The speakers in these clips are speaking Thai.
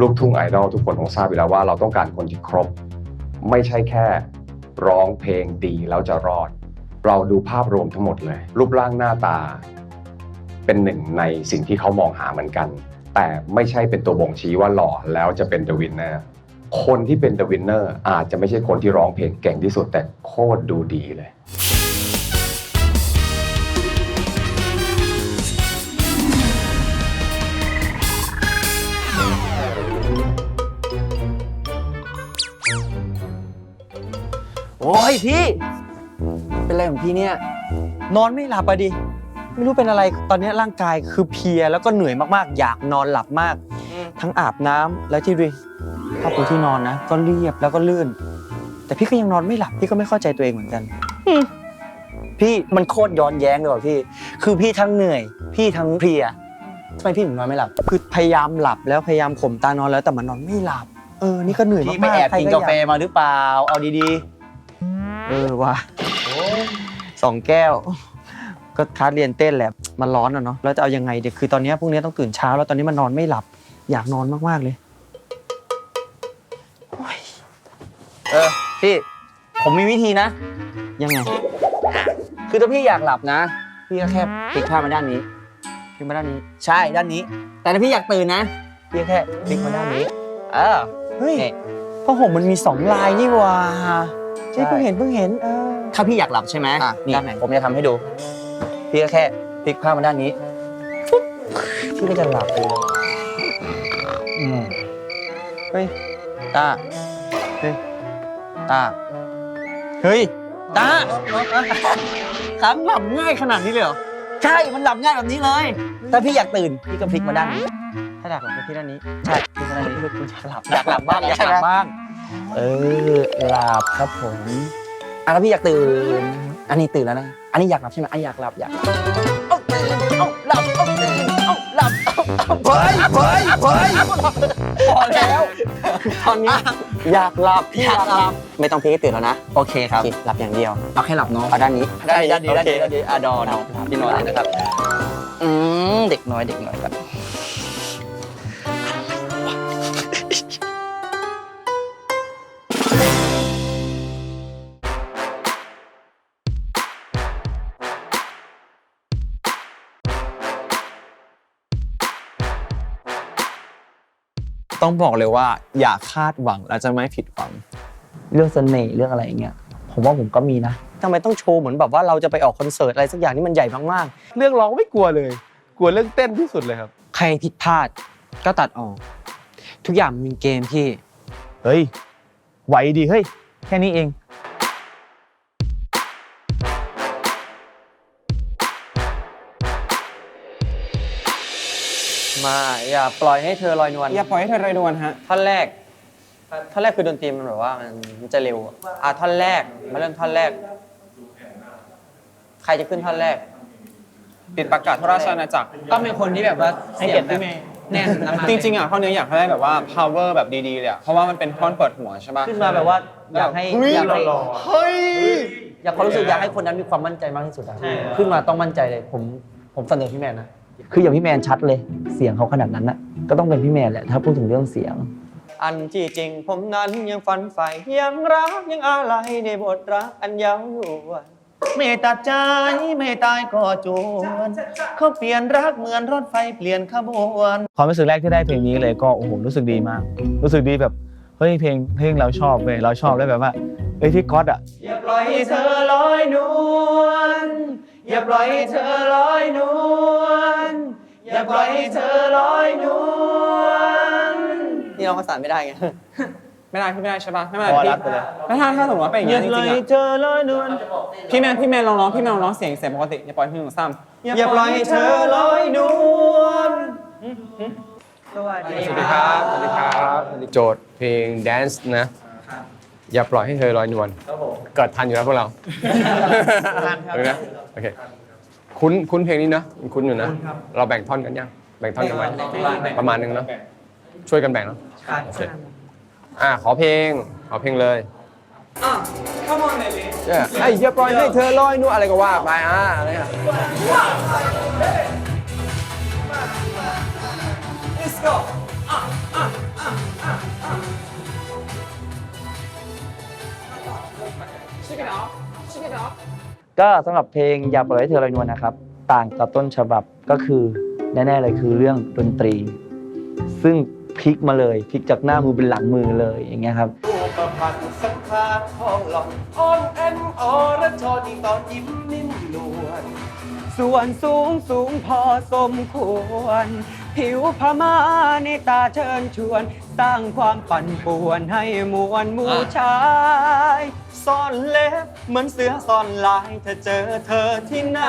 ลูกทุ่งไอดอลทุกคนคงทราบอยู่แล้วว่าเราต้องการคนที่ครบ ไม่ใช่แค่ร้องเพลงดีแล้วจะรอด เราดูภาพรวมทั้งหมดเลย รูปร่างหน้าตา เป็นหนึ่งในสิ่งที่เขามองหาเหมือนกัน แต่ไม่ใช่เป็นตัวบ่งชี้ว่าหล่อแล้วจะเป็น The Winner คนที่เป็น The Winner อาจจะไม่ใช่คนที่ร้องเพลงเก่งที่สุดแต่โคตรดูดีเลย พี่ เป็นอะไรของพี่เนี่ย นอนไม่หลับอะดิ ไม่รู้เป็นอะไร ตอนนี้ร่างกายคือเพลียแล้วก็เหนื่อยมากๆ อยากนอนหลับมาก ทั้งอาบน้ำแล้วที่ดูผ้าปูที่นอนนะ ก็เรียบแล้วก็ลื่น แต่พี่ก็ยังนอนไม่หลับ พี่ก็ไม่เข้าใจตัวเองเหมือนกัน พี่มันโคตรย้อนแย้งเลยว่ะพี่ คือพี่ทั้งเหนื่อย พี่ทั้งเพลียทำไมพี่ถึงนอนไม่หลับ คือพยายามหลับแล้วพยายามข่มตานอนแล้วแต่มันนอนไม่หลับ เออ นี่ก็เหนื่อยมากพี่ไปแอบใครกินย กาแฟมาหรือเปล่า เอาดี เออว่ะสองแก้ว ก็คลาสเรียนเต้นแหละมันร้อนอะเนาะแล้วจะเอายังไงเดี๋ยวคือตอนนี้พรุ่งนี้ต้องตื่นเช้าแล้วตอนนี้มันนอนไม่หลับ อยากนอนมากๆเลยโอ้ยๆเออพี่ผมมีวิธีนะ ยังไง คือถ้าพี่อยากหลับนะ พี่ก็แค่พลิกผ้ามาด้านนี้พี่มาด้านนี้ ใช่ด้านนี้ แต่ถ้าพี่อยากตื่นนะพี่ก็แค่พลิกมาด้านนี้ เออเฮ้ยนี่ผ้าห่มมันมีสองลายนี่หว่า ใช่ใช่เพิ่งเห็นเพิ่งเห็นเออ ถ้าพี่อยากหลับใช่ไหมอะนี่ด้านไหน ผมจะทำให้ดู พี่ก็แค่พลิกผ้ามาด้านนี้ปุ๊บพี่ก็จะหลับไปเลยอืมเฮ้ยตาเฮ้ยตาเฮ้ยตาครับหลับง่ายขนาดนี้เลยเหรอใช่มันหลับง่ายแบบนี้เลยถ้าพี่อยากตื่นพี่ก็พลิกมาด้านนี้ถ้าดักหลับไปที่ด้านนี้ใช่พลิกมาด้านนี้คุณจะหลับอยากหลับบ้างอยากหลับบ้าง เออหลับครับผมอะแล้วพี่อยากตื่น อันนี้ตื่นแล้วนะ อันนี้อยากหลับใช่ไหมอันนี้อยากหลับอยากหลับเอาตื่นเอาหลับเอาตื่นเอาหลับเอาเอาเฮ้ยเฮ้ยเฮ้ยพอแล้วตอนนี้อยากหลับพี่อยากหลับไม่ต้องพี่ให้ตื่นแล้วนะโอเคครับหลับอย่างเดียว เอาแค่หลับเนาะเอาด้านนี้ได้ด้านนี้ด้านนี้ด้านนี้อะดอนอนพี่นอนเลยนะครับอืมเด็กน้อยเด็กน้อยครับ ต้องบอกเลยว่าอย่าคาดหวังแล้วจะไม่ผิดหวัง เรื่องเสน่ห์เรื่องอะไรอย่างเงี้ยผมว่าผมก็มีนะทำไมต้องโชว์เหมือนแบบว่าเราจะไปออกคอนเสิร์ตอะไรสักอย่างที่มันใหญ่มากเรื่องร้องไม่กลัวเลย กลัวเรื่องเต้นที่สุดเลยครับ ๆ ใครผิดพลาดก็ตัดออก ทุกอย่างมันมีเกมพี่ เฮ้ย ไหวดีเฮ้ย แค่นี้เอง มาอย่าปล่อยให้เธอลอยนวลอย่าปล่อยให้เธอไรนวลฮะ ท่อนแรก ท่อนแรกคือดนตรีมันแบบว่ามันมันจะเร็วอะอะท่อนแรกมาเริ่มท่อนแรก ใครจะขึ้นท่อนแรก ติดประกาศพระราชอาณาจักร ต้องเป็นคนที่แบบว่าเสียงแบบแน่นนะจริงๆอะท่อนนี้อยากให้แบบว่า power แบบดีๆเลยอะเพราะว่ามันเป็นท่อนเปิดหัวใช่ปะขึ้นมาแบบว่าอยากให้อยากให้เฮ้ยอยากความรู้สึกอยากให้คนนั้นมีความมั่นใจมากที่สุดอะขึ้นมาต้องมั่นใจเลย ผมผมเสนอพี่แมนนะ คืออย่างพี่แมนชัดเลย เสียงเขาขนาดนั้นนะก็ต้องเป็นพี่แมนแหละถ้าพูดถึงเรื่องเสียง อันที่จริงผมนั้นยังฝันใฝ่ยังรักยังอะไรในบทรักอันยาวนวลไม่ตัดใจไม่ตายก็จวนเขาเปลี่ยนรักเหมือนรถไฟเปลี่ยนขบวนความรู้สึกแรกที่ได้เพลงนี้เลยก็โอ้โหรู้สึกดีมาก รู้สึกดีแบบเฮ้ยเพลงเพลงเราชอบเว้ยเราชอบแล้วแบบว่าเอ้ยที่ก๊อตอะอย่าปล่อยให้เธอลอยนวลอย่าปล่อยให้เธอลอยนวลอย่า ปล่อยให้เธอลอยนวลนี่เราภาษานไม่ได้ไง ไม่ได้พี่ไม่ได้ใช่ปะไม่เป็นพอไรรัพี่ดไปเลย แล้วถ้าถ้าสมมติว่าเป็นอย่างอย่านี้จปล่อริยงๆให้อะเธอลอยนวลพี่แมนพี่แมนลองร้องพี่แมนลองร้องเสียงเสียงปกติอย่าปล่อยให้หนึ่งซ้ำอย่าปล่อยให้เธอลอยนวลสวัสดีสวัสดีครับ สวัสดีครับ โจทย์เพลง Dance นะ อย่าปล่อยให้เธอลอยนวลเกิดทันอยู่แล้วพวกเราทันครับนะโอเค คุ้นคุ้นเพลงนี้นะคุ้นอยู่นะ เราแบ่งท่อนกันยัง แบ่งท่อนกันไว้ประมาณนึงเนาะช่วยกันแบ่งเนาะโอเคอ่าขอเพลงขอเพลงเลยเนี่ยไอ้อย่าปล่อยให้เธอลอยนวลอะไรก็ว่าไปอ่าอะไรอะ ก็สำหรับเพลงอย่าปล่อยให้เธอลอยนวลนะครับ ต่างกับต้นฉบับก็คือแน่ ๆเลยคือเรื่องดนตรี ซึ่งพลิกมาเลยพลิกจากหน้ามือเป็นหลังมือเลยอย่างเงี้ยครับประพันธ์สักขาทองหลออ่อนแอนอรชรยิ่ตอนยิ้มนิ่มนวลส่วนสูงสูงพอสมควร ผิวพม่าในตาเชิญชวน สร้างความปั่นป่วนให้มวลหมู่ชายซ่อนเล็บเหมือนเสือซ่อนลายถ้าเจอเธอที่ไหน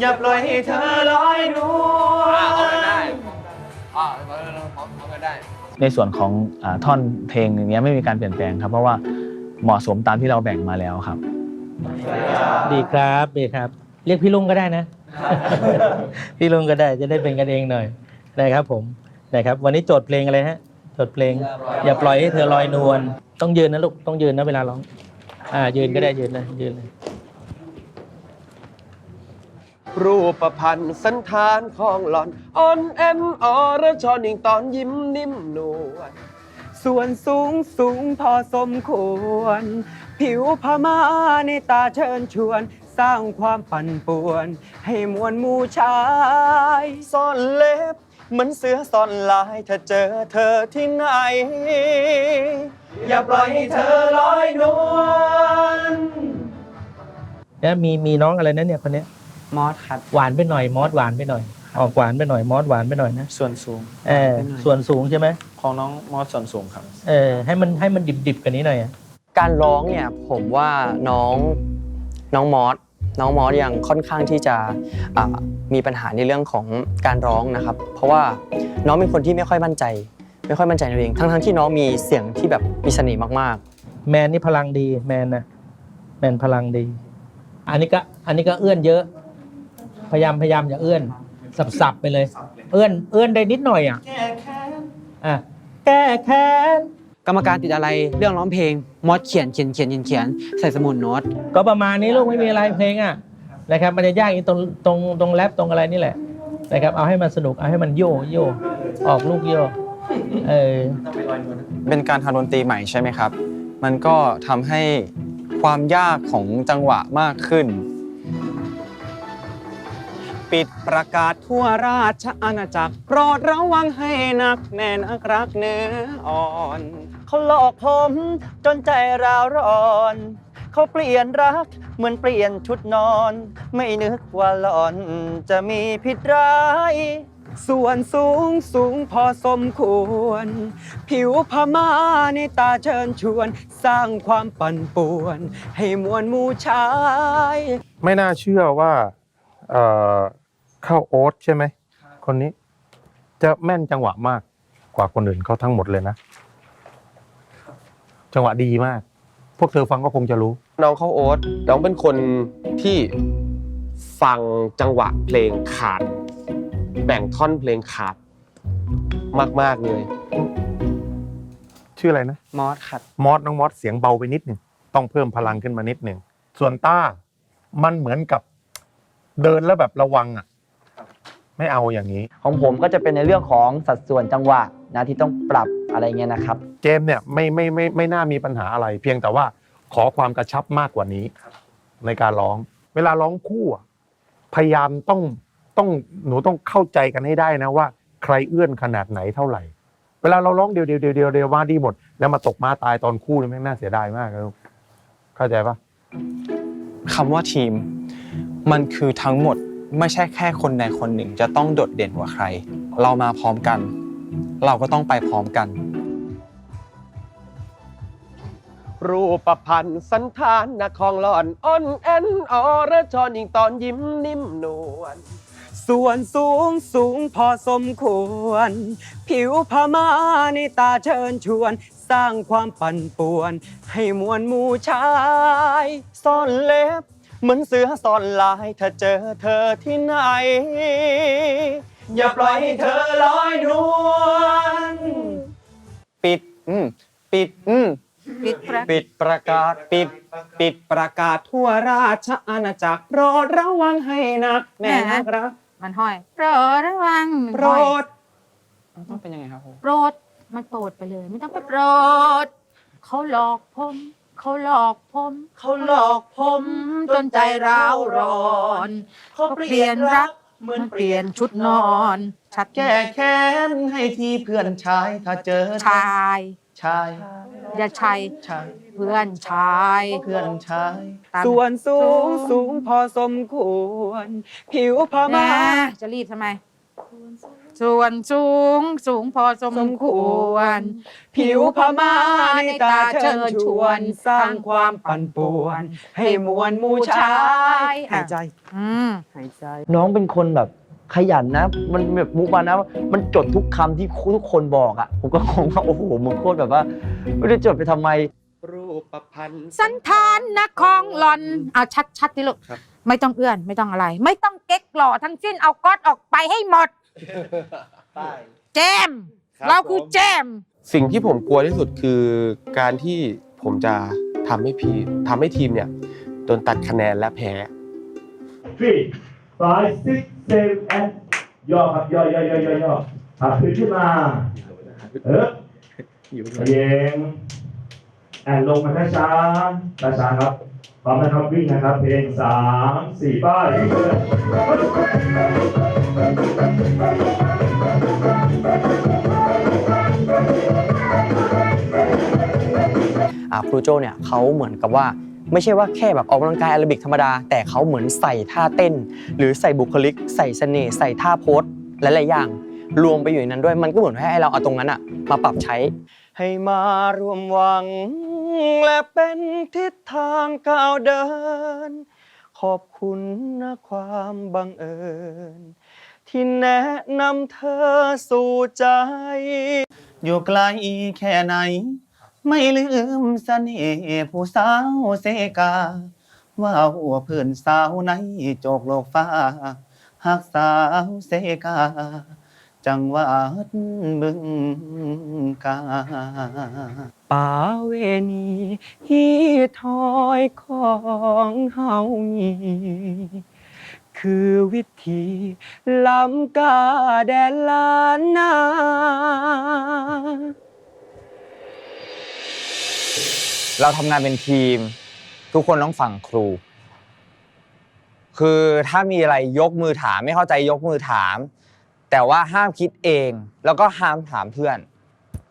อย่าปล่อยให้เธอลอยนวลในส่วนของอาท่อนเพลงอย่างเงี้ยไม่มีการเปลี่ยนแปลงครับ เพราะว่าเหมาะสมตามที่เราแบ่งมาแล้วครับ ดีครับดีครับ เรียกพี่ลุงก็ได้นะ พี่ลุงก็ได้จะได้เป็นกันเองหน่อยนะครับผม นะครับ วันนี้โจทย์เพลงอะไรฮะโจทย์เพลง อย่าปล่อยให้เธอลอยนวลต้องยืนนะลูกต้องยืนนะเวลาร้อง อ่า ยืนก็ได้ยืนเลยยืนเลยรูปพันธ์สันฐานของหลอนอ่อนแอนอรชรยิ่งตอนยิ้มนิ่มนวลส่วนสูงสูงพอสมควร ผิวพม่าในตาเชิญชวน สร้างความปั่นป่วน ให้มวลหมูชาย ซ่อนเล็บ เหมือนเสือซ่อนลายถ้าเจอเธอที่ไหน อย่าปล่อยให้เธอลอยนวลแล้วมีมีน้องอะไรนะเนี่ยคนเนี้ยมอสครับ หวานไปหน่อยมอสหวานไปหน่อย ออกหวานไปหน่อยมอสหวานไปหน่อยนะส่วนสูง เออส่วนสูงใช่ไหมของน้องมอสส่วนสูงครับ เออให้มันให้มันดิบดิบๆกันนี้หน่อยอะการร้องเนี่ยผมว่าน้องน้องมอส น้องมอสยังค่อนข้างที่จะอ่ามีปัญหาในเรื่องของการร้องนะครับ เพราะว่าน้องเป็นคนที่ไม่ค่อยมั่นใจ ไม่ค่อยมั่นใจในตัวเอง ทั้งทั้งๆที่น้องมีเสียงที่แบบมีเสน่ห์มากแมนนี่พลังดีแมนนะแมนพลังดี อันนี้ก็อันนี้ก็เอื้อนเยอะ พยายามพยายามอย่าเอื้อนสับสับๆไปเลย เอื้อนเอื้อนได้นิดหน่อยอะอะแก้แค้นกรรมการติดอะไรเรื่องร้องเพลง มอสเขียนเขียนเขียนเขียนเขียนใส่สมุดโน้ต ก็ประมาณนี้ลูกไม่มีอะไรเพลงอะนะครับมันจะยากอีกตรงตรงตรงแรปตรงอะไรนี่แหละนะครับเอาให้มันสนุกเอาให้มันโยโยออกลูกโยเออเป็นการทำดนตรีใหม่ใช่ไหมครับ มันก็ทำให้ความยากของจังหวะมากขึ้น ปิดประกาศทั่วราชอาณาจักรโปรดระวังให้หนักแน่นักรักเนื้ออ่อน เขาหลอกผมจนใจราวร้อน เขาเปลี่ยนรักเหมือนเปลี่ยนชุดนอน ไม่นึกว่าหลอนจะมีผิดร้าย ส่วนสูงสูงพอสมควร ผิวพม่าในตาเชิญชวน สร้างความปั่นป่วน ให้มวลหมูชาย ไม่น่าเชื่อว่าเอ่อเข้าโอ๊ตใช่ไหม คนนี้ จะแม่นจังหวะมากกว่าคนอื่นเขาทั้งหมดเลยนะ จังหวะดีมาก พวกเธอฟังก็คงจะรู้ น้องเข้าโอ๊ตน้องเป็นคนที่ฟังจังหวะเพลงขาด แบ่งท่อนเพลงขาด มาก ๆ เลย ชื่ออะไรนะ มอสครับ มอสน้องมอสเสียงเบาไปนิดหนึ่งต้องเพิ่มพลังขึ้นมานิดหนึ่งส่วนต้ามันเหมือนกับเดินแล้วแบบระวังอะ ไม่เอาอย่างนี้ ของผมก็จะเป็นในเรื่องของสัดส่วนจังหวะ นะที่ต้องปรับอะไรเงี้ยนะครับเจมส์เนี่ยไม่ไม่ไม่ไม่น่ามีปัญหาอะไร เพียงแต่ว่าขอความกระชับมากกว่านี้ ในการร้อง เวลาร้องคู่อะพยายามต้องต้องหนูต้องเข้าใจกันให้ได้นะว่า ใครเอื้อนขนาดไหนเท่าไหร่ เวลาเราร้องเดียวเดียวเดียวเดียวเดียวมาดีหมด แล้วมาตกมาตายตอนคู่นี่แม่งน่าเสียดายมากเลยลูกเข้าใจปะคำว่าทีม มันคือทั้งหมดไม่ใช่แค่คนใดคนหนึ่งจะต้องโดดเด่นกว่าใคร เรามาพร้อมกัน เราก็ต้องไปพร้อมกัน รูปพันธ์สันฐานนะของหลอนอ่อนแอนอรชรยิ่งตอนยิ้มนิ่มนวลส่วนสูงสูงพอสมควร ผิวพม่าในตาเชิญชวน สร้างความปั่นป่วน ให้มวลหมู่ชาย ซ่อนเล็บ เหมือนเสือซ่อนลาย ถ้าเจอเธอที่ไหน อย่าปล่อยให้เธอลอยนวลปิดอืมปิดอืมปิดประปิดประกาศปิด ปิดประกาศทั่วราชอาณาจักรโปรดระวังให้หนักแน่นักรักมันห้อยโปรดระวังโปรห้อยดต้องเป็นยังไงครับผมโปรดมันโปรดไปเลย ไม่ต้องไปโปรดเขาหลอกผมเขาหลอกผมเขาหลอกผมจนใจร้าวร้อน เขาเปลี่ยนรัก เหมือนเปลี่ยนชุดนอน ชัดแก้แค้นให้ทีเพื่อนชายถ้าเจอชายชายอย่าชัยชายเพื่อนชายเพื่อนชายตามส่วนสูงสูงพอสมควร ผิวพแหม่าม่จะรีบทำไม ส่วนสูงสูงพอสมควร ผิวพม่าในตาเชิญชวน สร้างความปั่นป่วน ให้มวลหมูชายหายใจอืมหายใจ น้องเป็นคนแบบขยันนะ มันแบบมุกมานะ มันจดทุกคำที่ทุกคนบอกอะ ผมก็งงว่าโอ้โหมึงโคตรแบบว่า ไม่ได้จดไปทำไม รูปพันธ์สันทานนักคองหลอนเอาชัดชัดๆดิลูกไม่ต้องเอื้อนไม่ต้องอะไร ไม่ต้องเก๊กหล่อทั้งสิ้นเอาก๊อตออกไปให้หมด แจมเราคือแจม สิ่งที่ผมกลัวที่สุดคือการที่ผมจะทำให้พีทำให้ทีมเนี่ยโดนตัดคะแนนและแพ้ three five six seven and ย่อครับย่อย่อย่อย่อย่อขับขึ้นขึ้นมาเออเยงแอนลงมาช้าช้าช้าๆครับ พร้อมนะครับวิ่งนะครับ เพลงสามสี่ป้ายครูโจเนี่ยเขาเหมือนกับว่าไม่ใช่ว่าแค่แบบออกกำลังกายแอโรบิกธรรมดา แต่เขาเหมือนใส่ท่าเต้น หรือใส่บุคลิก ใส่เสน่ห์ใส่ท่าโพสหลายๆอย่าง รวมไปอยู่ในนั้นด้วยมันก็เหมือนให้เราเอาตรงนั้นอะมาปรับใช้ ให้มารวมวัง และเป็นทิศทางก้าวเดิน ขอบคุณนะความบังเอิญ ที่แนะนำเธอสู่ใจ อยู่ไกลแค่ไหน ไม่ลืมเสน่ห์ผู้สาวเสกา ว่าหัวเพื่อนสาวในโจกโลกฟ้าหักสาวเสกา จังหวัดบึงกา ป่าเวณีฮีทอยของเฮามีคือวิธีล้ำกาแดนล้านนาเราทำงานเป็นทีม ทุกคนต้องฟังครู คือถ้ามีอะไรยกมือถามไม่เข้าใจยกมือถาม แต่ว่าห้ามคิดเอง แล้วก็ห้ามถามเพื่อน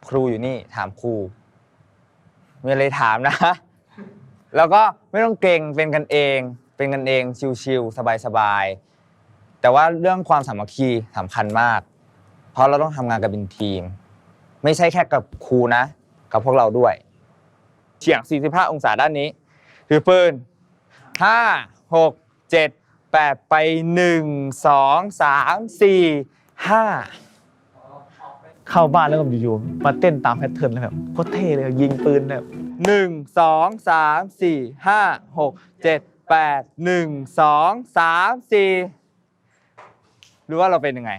ครูอยู่นี่ถามครู มีอะไรถามนะ แล้วก็ไม่ต้องเกรงเป็นกันเอง เป็นกันเองชิวๆสบายๆแต่ว่าเรื่องความสามัคคีสำคัญมาก เพราะเราต้องทำงานกันเป็นทีม ไม่ใช่แค่กับครูนะ กับพวกเราด้วยเฉียง 45 องศาด้านนี้ ถือปืน5 6 7 8ไป1 2 3 4 5 เข้าบ้านแล้วก็อยู่ๆมาเต้นตามแพทเทิร์นเลยแบบโคตรเท่เลยยิงปืนแบบ1 2 3 4 5 6 7 8 1 2 3 4รู้ว่าเราเป็นยังไง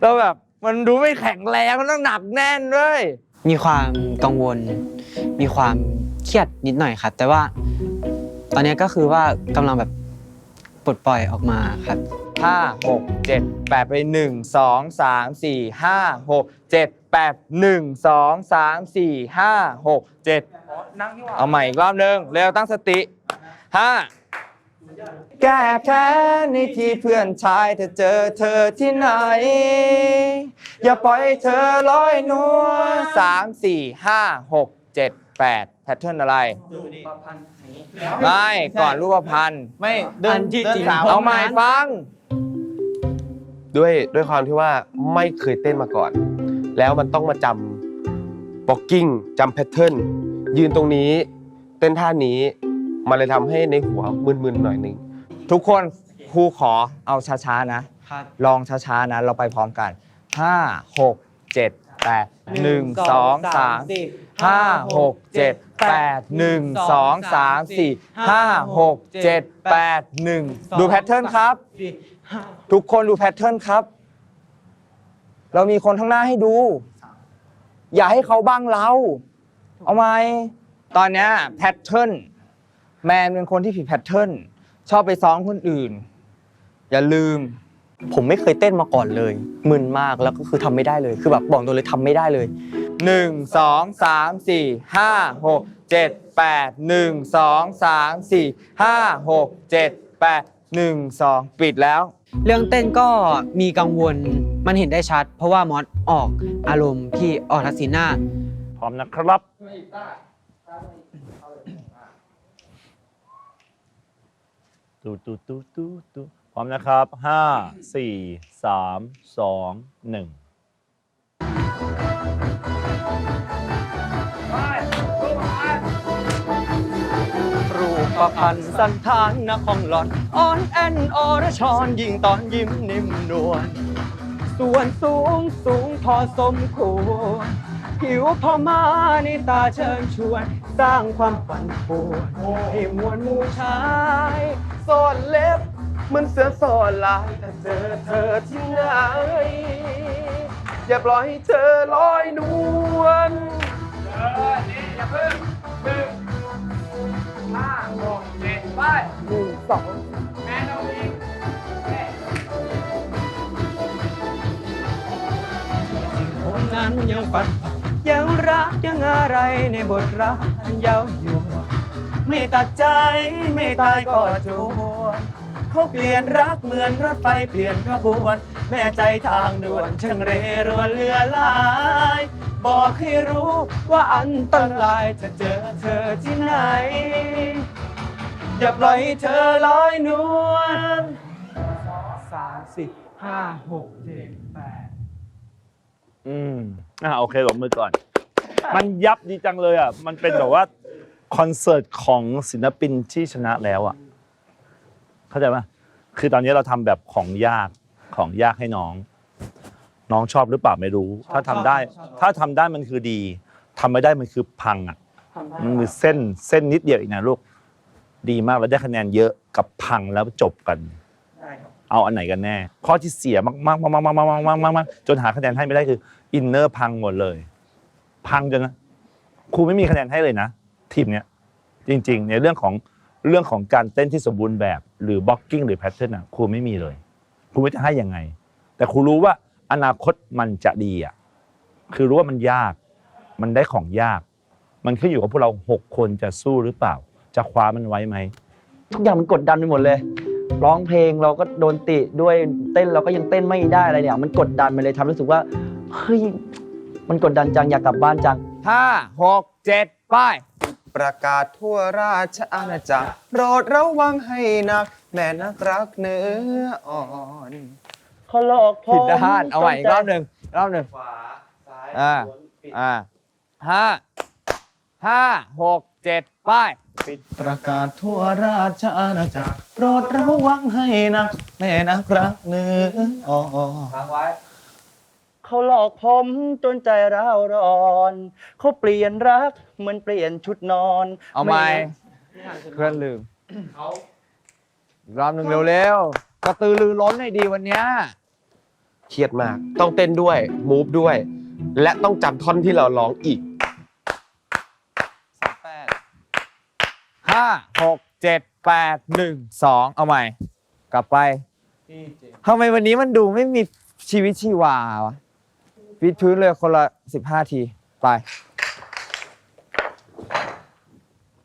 เราแบบมันดูไม่แข็งแรงมันต้องหนักแน่นด้วยมีความกังวล มีความเครียดนิดหน่อยครับ แต่ว่าตอนนี้ก็คือว่ากำลังแบบปลดปล่อยออกมาครับ ห้าหกเจ็ดแปดไปหนึ่งสองสามสี่ห้าหกเจ็ดแปดหนึ่งสองสามสี่ห้าหกเจ็ดเอาใหม่อีกรอบหนึ่งเร็วตั้งสติห้าแก้แค้นในที่เพื่อนชายถ้าเจอเธอที่ไหน อย่าปล่อยให้เธอลอยนวลสามสี่ห้าหกเจ็ดแปดแพทเทิร์นอะไร ไม่ ก่อนรูปพันธ์ไม่เดินอันที่เดินจริงสาวเอาใหม่ฟัง ด้วยด้วยความที่ว่าไม่เคยเต้นมาก่อน แล้วมันต้องมาจำบ็อกกิ้งจำแพทเทิร์นยืนตรงนี้ เต้นท่านี้มันเลยทำให้ในหัวมึนๆหน่อยหนึงทุกคนครูขอเอาช้าๆนะ ลองช้าๆนะ เราไปพร้อมกัน 5 6 7 8 1 2 3 5 6 7 8 1 2 3 4 5 6 7 8 1 ดูแพทเทิร์นครับ ทุกคนดูแพทเทิร์นครับ เรามีคนข้างหน้าให้ดู อย่าให้เขาบ้างเรา เอาไหมตอนเนี้ยแพทเทิร์นแมนเป็นคนที่ผิดแพทเทิร์นชอบไปซ้อมคนอื่น อย่าลืม ผมไม่เคยเต้นมาก่อนเลย มึนมากแล้วก็คือทำไม่ได้เลย คือแบบบอกตัวเลยทำไม่ได้เลย หนึ่งสองสามสี่ห้าหกเจ็ดแปดหนึ่งสองสามสี่ห้าหกเจ็ดแปดหนึ่งสองปิดแล้ว เรื่องเต้นก็มีกังวลมันเห็นได้ชัด เพราะว่ามอสออกอารมณ์ที่ออกทักษิณหน้า พร้อมนะครับ ตูตูตูตูตูพร้อมนะครับห้าสี่สามสองหนึ่ง รูปพันธ์สันธานนะของหลอนอ่อนแอนอรชรยิ่งตอนยิ้มนิ่มนวลส่วนสูงสูงพอสมควรผิวพอมาในตาเชิญชวน สร้างความฝันปวดให้มวลมูชายซ่อนเล็บเหมือนเสือซ่อนลายถ้าเจอเธอที่ไหน อย่าปล่อยให้เธอลอยนวล ผมนั้นยังฝันยังรักยังอะไรในบทรักอันยาวอยู่ไม่ตัดใจไม่ตายก็จวนเขาเปลี่ยนรักเหมือนรถไฟเปลี่ยนขบวน แม่ใจทางด่วนช่างเรรวนเรือลาย บอกให้รู้ว่าอันตรายจะเจอเธอที่ไหน อย่าปล่อยให้เธอลอยนวลสามสี่ห้าหกเจ็ดแปดอืมอ่าโอเคหลบมือก่อน มันยับดีจังเลยอะ มันเป็นแบบว่าคอนเสิร์ตของศิลปินที่ชนะแล้วอะ เข้าใจไหมคือตอนนี้เราทำแบบของยากของยากให้น้อง น้องชอบหรือเปล่าไม่รู้ ถ้าทำได้ ถ้าทำได้มันคือดีทำไม่ได้มันคือพังอะมันมีเส้นเส้นนิดเดียวอีกนะลูก ดีมากแล้วได้คะแนนเยอะกับพังแล้วจบกันเอาอันไหนกันแน่ ข้อที่เสียมากๆมากๆมากๆมากๆมากๆมากๆมากๆจนหาคะแนนให้ไม่ได้คืออินเนอร์พังหมดเลย พังจนนะครูไม่มีคะแนนให้เลยนะ ทีมเนี้ยจริง ๆ ในเรื่องของเรื่องของการเต้นที่สมบูรณ์แบบหรือบล็อกกิ้งหรือแพทเทิร์นอะครูไม่มีเลยครูไม่จะให้ยังไง แต่ครูรู้ว่าอนาคตมันจะดีอะคือรู้ว่ามันยาก มันได้ของยาก มันขึ้นอยู่กับพวกเราหกคนจะสู้หรือเปล่า จะคว้ามันไว้ไหม ทุกอย่างมันกดดันไปหมดเลย ร้องเพลงเราก็โดนติด้วยเต้นเราก็ยังเต้นไม่ได้อะไรเนี่ย มันกดดันไปเลยทำให้รู้สึกว่าเฮ้ยมันกดดันจังอยากกลับบ้านจัง ห้าหกเจ็ดป้ายประกาศทั่วราชอาณาจักรโปรดระวังให้หนัก แม่นักรักเนื้ออ่อนเขาหลอกผมผิดด้านเอาใหม่อีกรอบหนึ่งอีกรอบหนึ่งอ่าอ่าห้าห้าหกเจ็ดป้ายประกาศทั่วราชอาณาจักรโปรดระวังให้นักแม่นักรักเนื้ออ่อนเขาหลอกผมจนใจร้าวร้อน เขาเปลี่ยนรักเหมือนเปลี่ยนชุดนอนเอาใหม่เพื่อนลืมอีกรอบหนึ่งเร็วๆกระตือรือร้นให้ดีวันเนี้ยเครียดมาก ต้องเต้นด้วย มูฟด้วย และต้องจำท่อนที่เราร้องอีก แปด ห้าหกเจ็ดแปดหนึ่งสองเอาใหม่ กลับไปทำไมวันนี้มันดูไม่มีชีวิตชีวาวะวิดพื้นเลยคนละสิบห้าที ไป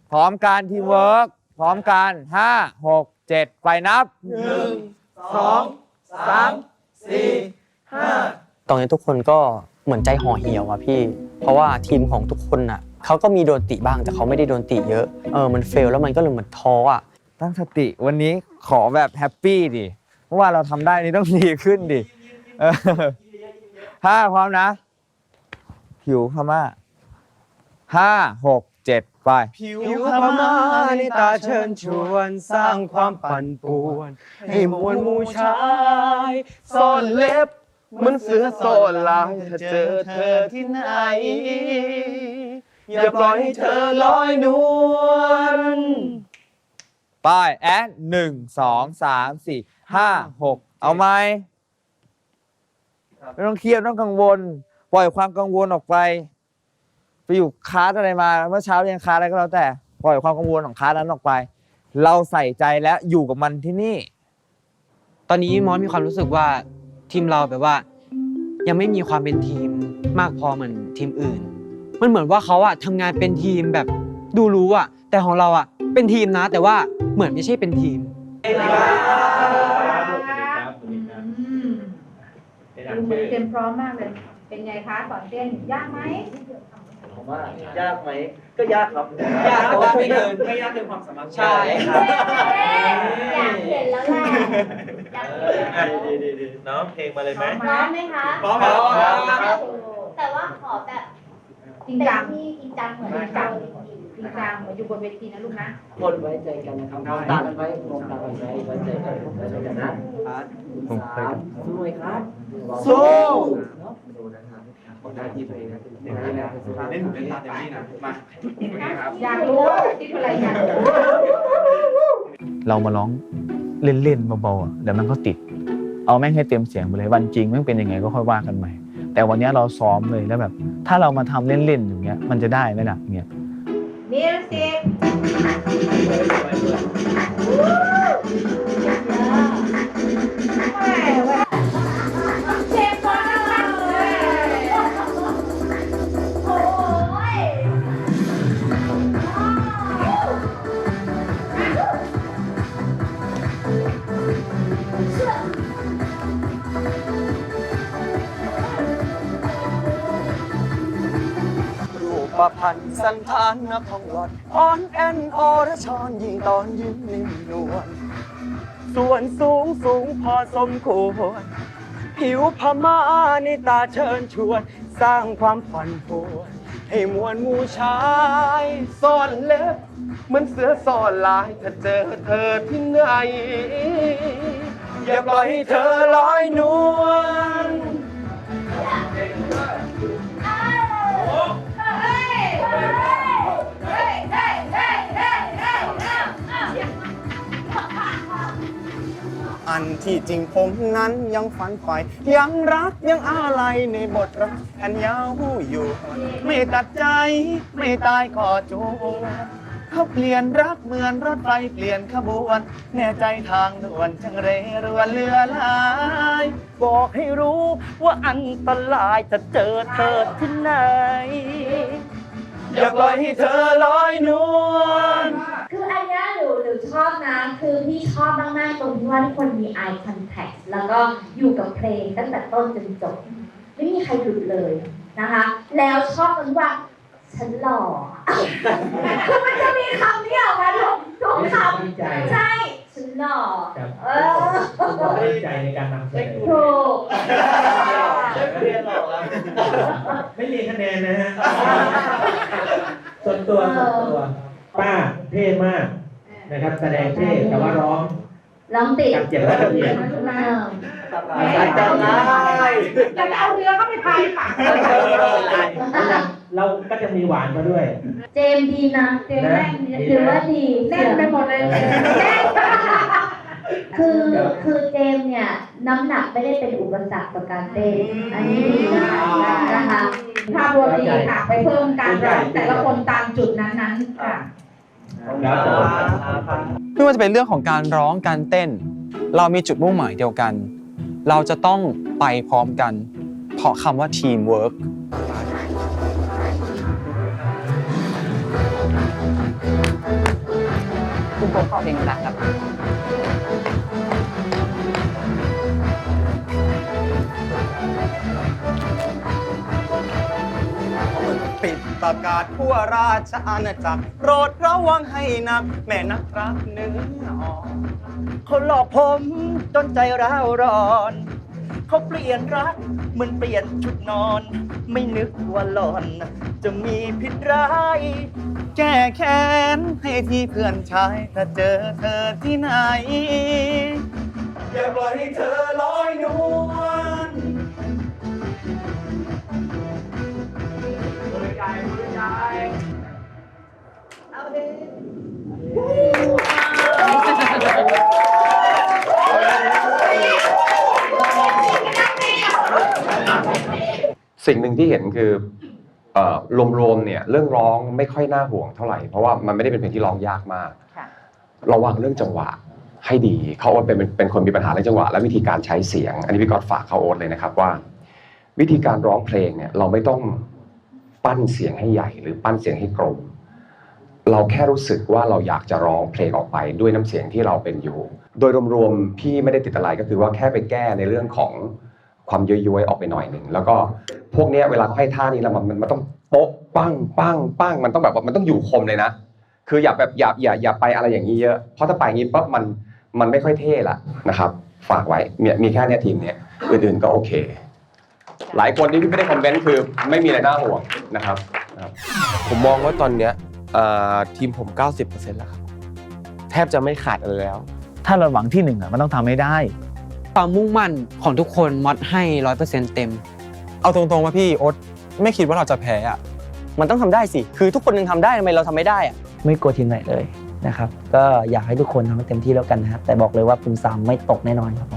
พร้อมการทีมเวิร์กพร้อมกันห้าหกเจ็ดไปนับหนึ่งสองสามสี่ห้าตอนนี้ทุกคนก็เหมือนใจห่อเหี่ยวอะพี่ เพราะว่าทีมของทุกคนอะ เขาก็มีโดนติบ้างแต่เขาไม่ได้โดนติเยอะ เออมันเฟลแล้วมันก็เลยเหมือนท้ออะตั้งสติวันนี้ขอแบบแฮปปี้ดิเพราะว่าเราทำได้นี่ต้องดีขึ้นดิเออห้าพร้อมนะ ผิวพม่าห้าหกเจ็ดไป ผิวผิวพพม่าม่านินิตาตาเชิเชิญญชชววนนสสร้าร้างงความมคาวปั่ปั่นนป่ป่ววนนให้มวลหมู่ชายซ่อนเล็บเหมือนเสือซ่อนลายถ้าเจอเธอที่ไหน อย่าปล่อยให้เธอลอยนวลไปแอดหนึ่งสองสามสี่ห้าหกเอาไหมไม่ต้องเครียดไม่ต้องกังวล ปล่อยความกังวลออกไป ไปอยู่คลาสอะไรมาเมื่อเช้าเรียนคลาสอะไรก็แล้วแต่ ปล่อยความกังวลของคลาสนั้นออกไป เราใส่ใจและอยู่กับมันที่นี่ ตอนนี้มอสมีความรู้สึกว่าทีมเราแบบว่า ยังไม่มีความเป็นทีมมากพอเหมือนทีมอื่น มันเหมือนว่าเขาอะทำงานเป็นทีมแบบดูรู้อะแต่ของเราอะเป็นทีมนะ แต่ว่าเหมือนไม่ใช่เป็นทีม ดูมือเต็มพร้อมมากเลย เป็นไงคะสอนเต้นยากไหมผมว่ายากไหมก็ยากครับยากแต่ว่าไม่เกินไม่ยากเกินความสามารถใช่ครับอยากเห็นแล้วแหละอยากเห็นแล้วดีดีดีน้องเพลงมาเลยไหมพร้อมไหมคะพร้อมครับแต่ว่าขอแบบ จริงจังที่จริงจังเหมือนจริงจจัริงงจริงจังเหมือนอยู่บนเวทีนะลูกนะคนไว้ใจกันนะครับมองตากันไว้มองตากันไว้ไว้ใจกันไว้ใจกันนะสามสู้ไหมครับสู้เนาะดูนะครับของหน้าที่ตัวเองนะเต็มที่นะเล่นหูเล่นตาเต็มที่นะมาอยากรู้ที่อะไรอยากรู้เรามาร้องเล่นๆเบาๆอะเดี๋ยวมันก็ติด เอาแม่งให้เต็มเสียงไปเลยวันจริงแม่งเป็นยังไงก็ค่อยว่ากันใหม่ แต่วันเนี้ยเราซ้อมเลยแล้วแบบ ถ้าเรามาทำเล่นๆอย่างเงี้ยมันจะได้ไหมล่ะเนี่ยมิวสิก พันธ์สันธานนับทองหลอดออนแอนอรชรยิ่งตอนยิ้มนิ่มนวลส่วนสูงสูงพอสมควรผิวพม่าในตาเชิญชวน สร้างความฝันปวนให้มวลมูชายซ่อนเล็บเหมือนเสือซ่อนลายถ้าเจอเธอที่ไหน อย่าปล่อยให้เธอลอยนวล อันที่จริงผมนั้นยังฝันใฝ่ยังรักยังอะไรในบทรักอันยาวอยู่ ไม่ตัดใจไม่ตายก็จูเขาเปลี่ยนรักเหมือนรถไฟเปลี่ยนขบวน แน่ใจทางด่วนจังเรรวนเรือลาย บอกให้รู้ว่าอันตรายจะเจอเธอที่ไหน อย่าปล่อยให้เธอลอยนวล คืออันเนี้ยหนูหนูชอบนะ คือพี่ชอบมากๆตรงที่ว่าทุกคนมี eye contact แล้วก็อยู่กับเพลงตั้งแต่ต้นจนจบ ไม่มีใครหลุดเลยนะคะ แล้วชอบตรงที่ว่าฉันหล่อ คือมันจะมีคำนี้ออกมาทุกทุกคำใช่ฉันหล่อเออใจในการนำเสนอถูกเรียนหรอไม่มีคะแนนนะฮะส่วนตัวส่วนตัว ป้าเท่มากนะครับ แสดงเท่แต่ว่าร้องร้องติดการเจ็บรายละเอียดเออสายจังเลยจะเอาเรือก็ไปพายปากเราก็จะมีหวานมาด้วย เจมส์ดีนะเจมส์แน่นหรือว่าดีแน่นไปหมดเลยแน่น คือคือเจมส์เนี่ยน้ำหนักไม่ได้เป็นอุปสรรคต่อการเต้นอันนี้ดีนะคะนะคะภาพรวมดีค่ะไปเพิ่มการร้องแต่ละคนตามจุดนั้นๆค่ะไม่ว่าจะเป็นเรื่องของการร้องการเต้น เรามีจุดมุ่งหมายเดียวกัน เราจะต้องไปพร้อมกัน เพราะคำว่าทีมเวิร์ก คุณผมเขาเพลงแล้วครับปิดประกาศทั่วราชอาณาจักรโปรดระวังให้หนัก แม่นักรักเนื้ออ่อนเขาหลอกผมจนใจร้าวร้อน เขาเปลี่ยนรักเหมือนเปลี่ยนชุดนอน ไม่นึกว่าหลอน จะมีผิดร้าย แก้แค้นให้ที่เพื่อนชายถ้าเจอเธอที่ไหน อย่าปล่อยให้เธอลอยนวลสิ่งหนึ่งที่เห็นคือเอ่อ รวมๆเนี่ยเรื่องร้องไม่ค่อยน่าห่วงเท่าไหร่เพราะว่ามันไม่ได้เป็นเพลงที่ร้องยากมากค่ะระวังเรื่องจังหวะให้ดีเขาโอ๊ตเป็นเป็นคนมีปัญหาเรื่องจังหวะ และวิธีการใช้เสียง อันนี้พี่ก๊อตฝากเขาโอ๊ตเลยนะครับว่า วิธีการร้องเพลงเนี่ยเราไม่ต้องปั้นเสียงให้ใหญ่ หรือปั้นเสียงให้กลมเราแค่รู้สึกว่าเราอยากจะร้องเพลงออกไปด้วยน้ำเสียงที่เราเป็นอยู่ โดยรวมๆพี่ไม่ได้ติดอะไรก็คือว่าแค่ไปแก้ในเรื่องของ ความย้อยๆออกไปหน่อยหนึ่งแล้วก็พวกเนี้ยเวลาเขาให้ท่านี้แล้วมันมันมันต้องโป๊ะปั้งปั้งปั้งมันต้องแบบว่ามันต้องอยู่คมเลยนะ คืออย่าแบบอย่าอย่าอย่าไปอะไรอย่างนี้เยอะ เพราะถ้าไปอย่างนี้ปั๊บมันมันไม่ค่อยเท่ละนะครับ ฝากไว้มีมีแค่เนี้ยทีมเนี้ยอื่นๆก็โอเค หลายคนที่ไม่ได้คอมเมนต์คือไม่มีอะไรน่าห่วงนะครับนะครับ ผมมองว่าตอนเนี้ยเอ่อทีมผม 90%แล้วครับ แทบจะไม่ขาดอะไรแล้ว ถ้าเราหวังที่หนึ่งอะมันต้องทำให้ได้ ความมุ่งมั่นของทุกคนมอดให้ร้อยเปอร์เซ็นต์เต็ม เอาตรงๆว่าพี่โอ๊ตไม่คิดว่าเราจะแพ้อะมันต้องทำได้สิ คือทุกคนยังทำได้ทำไมเราทำไม่ได้อะไม่กลัวทีมไหนเลยนะครับ ก็อยากให้ทุกคนทำให้เต็มที่แล้วกันนะครับแต่บอกเลยว่าภูมิสามไม่ตกแน่นอนครับผม